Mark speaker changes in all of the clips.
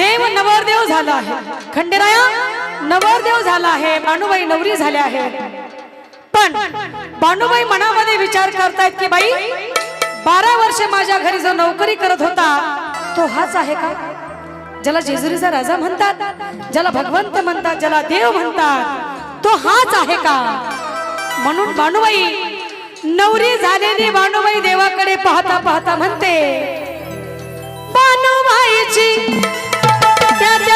Speaker 1: देव नवरदेव झाला आहे. खंडेराया नवरदेव झाला आहे. बाणूबाई नवरी झाल्या आहे पण बाणूबाई मनामध्ये विचार करतायत की बाई बारा वर्ष माझ्या घरी जो नोकरी करत होता तो हाच आहे का? ज्याला जेजुरीचा राजा म्हणतात ज्याला भगवंत म्हणतात ज्याला देव म्हणतात तो हाच आहे का? म्हणून बाणूबाई नवरी झालेली बाणूबाई देवाकडे पाहता पाहता म्हणते बाणूबाईची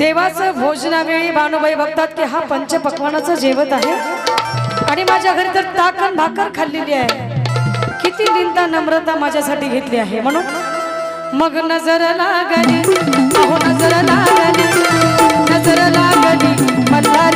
Speaker 1: देवाचं भोजनावेळी भानुबाई बघतात की हा पंचपक्वानाचं जेवत आहे. आणि माझ्या घरी तर ताकण भाकर खाल्लेली आहे. किती निंदा नम्रता माझ्यासाठी घेतली आहे म्हणून. मग नजर लागली नजर लागली नजर लागली मला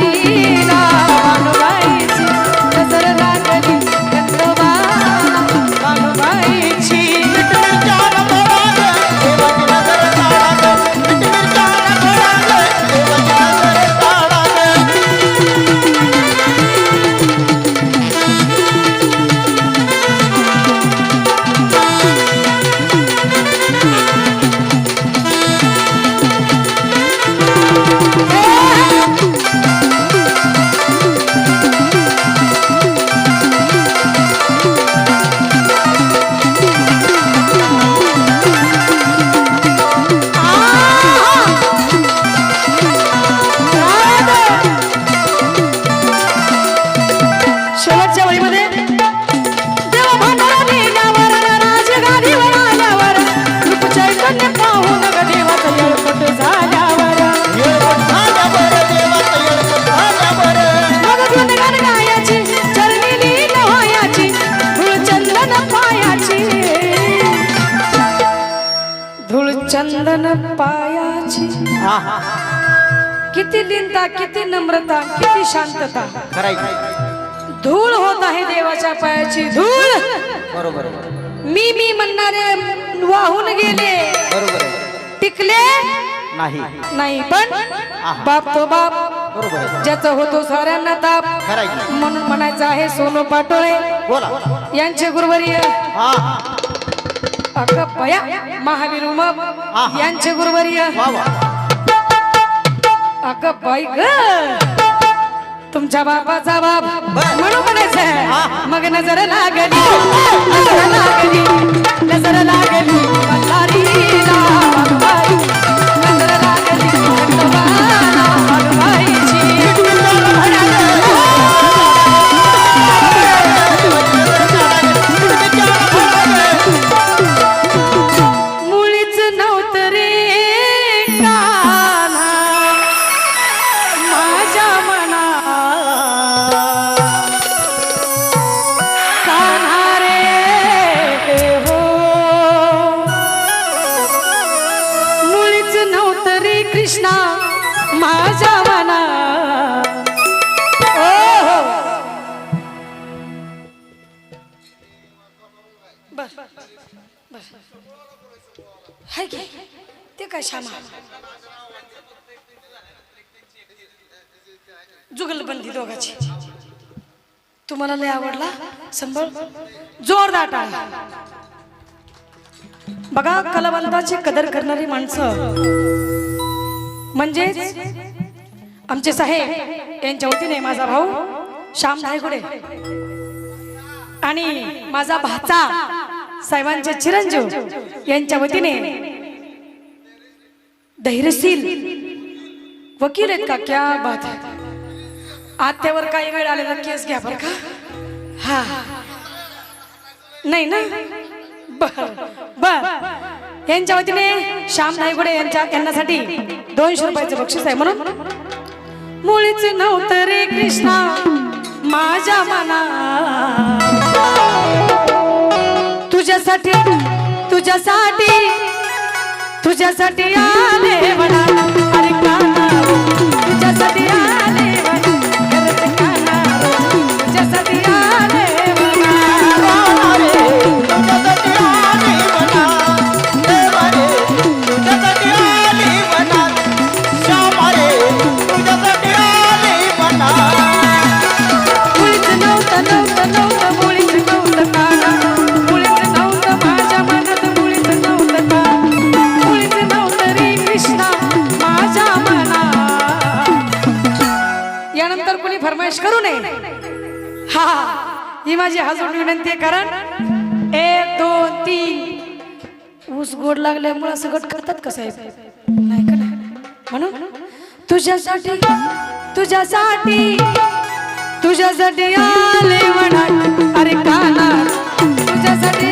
Speaker 1: धूळ चंदन पायाची. किती लिनता किती नम्रता किती शांतता. धूळ होत आहे देवाच्या पायाची. धूळ!
Speaker 2: बरोबर.
Speaker 1: मी मी म्हणणारे वाहून गेले.
Speaker 2: बरोबर
Speaker 1: टिकले?
Speaker 2: नाही.
Speaker 1: नाही पण बाप तो बाप ज्याचा होतो साऱ्यांना ताप. म्हणून म्हणायचं आहे सोनू पाटोळे.
Speaker 2: बोला.
Speaker 1: यांचे गुरुवर्य. अगं बया महावीर
Speaker 2: आहा.
Speaker 1: यांचे गुरुवर्य अगं बाई ग तुमच्या बापाचा बाप
Speaker 2: बर.
Speaker 1: म्हणून म्हणायचं. मग नजर लागली नजर लागली नजर लागली कृष्णा माझ्या मना. ओ हो. बर बर हाय की? ते काय श्यामा? जुगलबंदी दोघाची. तुम्हाला लय आवडला? संभळ जोरदार टाळ्या. बघा कलावंताची कदर करणारी माणसं. म्हणजे आमचे साहेब यांच्या वतीने माझा भाऊ श्याम धायगुडे आणि माझा भाचा साहेबांचे चिरंजीव यांच्या वतीने धैर्यशील वकील आहेत का? क्या बात आहे. आत्यावर काही वेळ आलेला केस घ्या बरं का? हा. नाही ना? बर बर. यांच्या वतीने श्याम नायगुडे यांच्या यांच्यासाठी दोनशे रुपयाचं बक्षीस आहे म्हणून. मुळीच नव्हतं रे कृष्णा माझ्या मना तुझ्यासाठी तुझ्यासाठी तुझ्यासाठी आले म्हणा. अरे माझी हजून विनंती कारण एक दोन तीन. ऊस गोड लागल्यामुळे सगळं करतात का साहेब? नाही का म्हणून तुझ्यासाठी तुझ्यासाठी तुझ्यासाठी आले म्हणा. अरे काना तुझ्यासाठी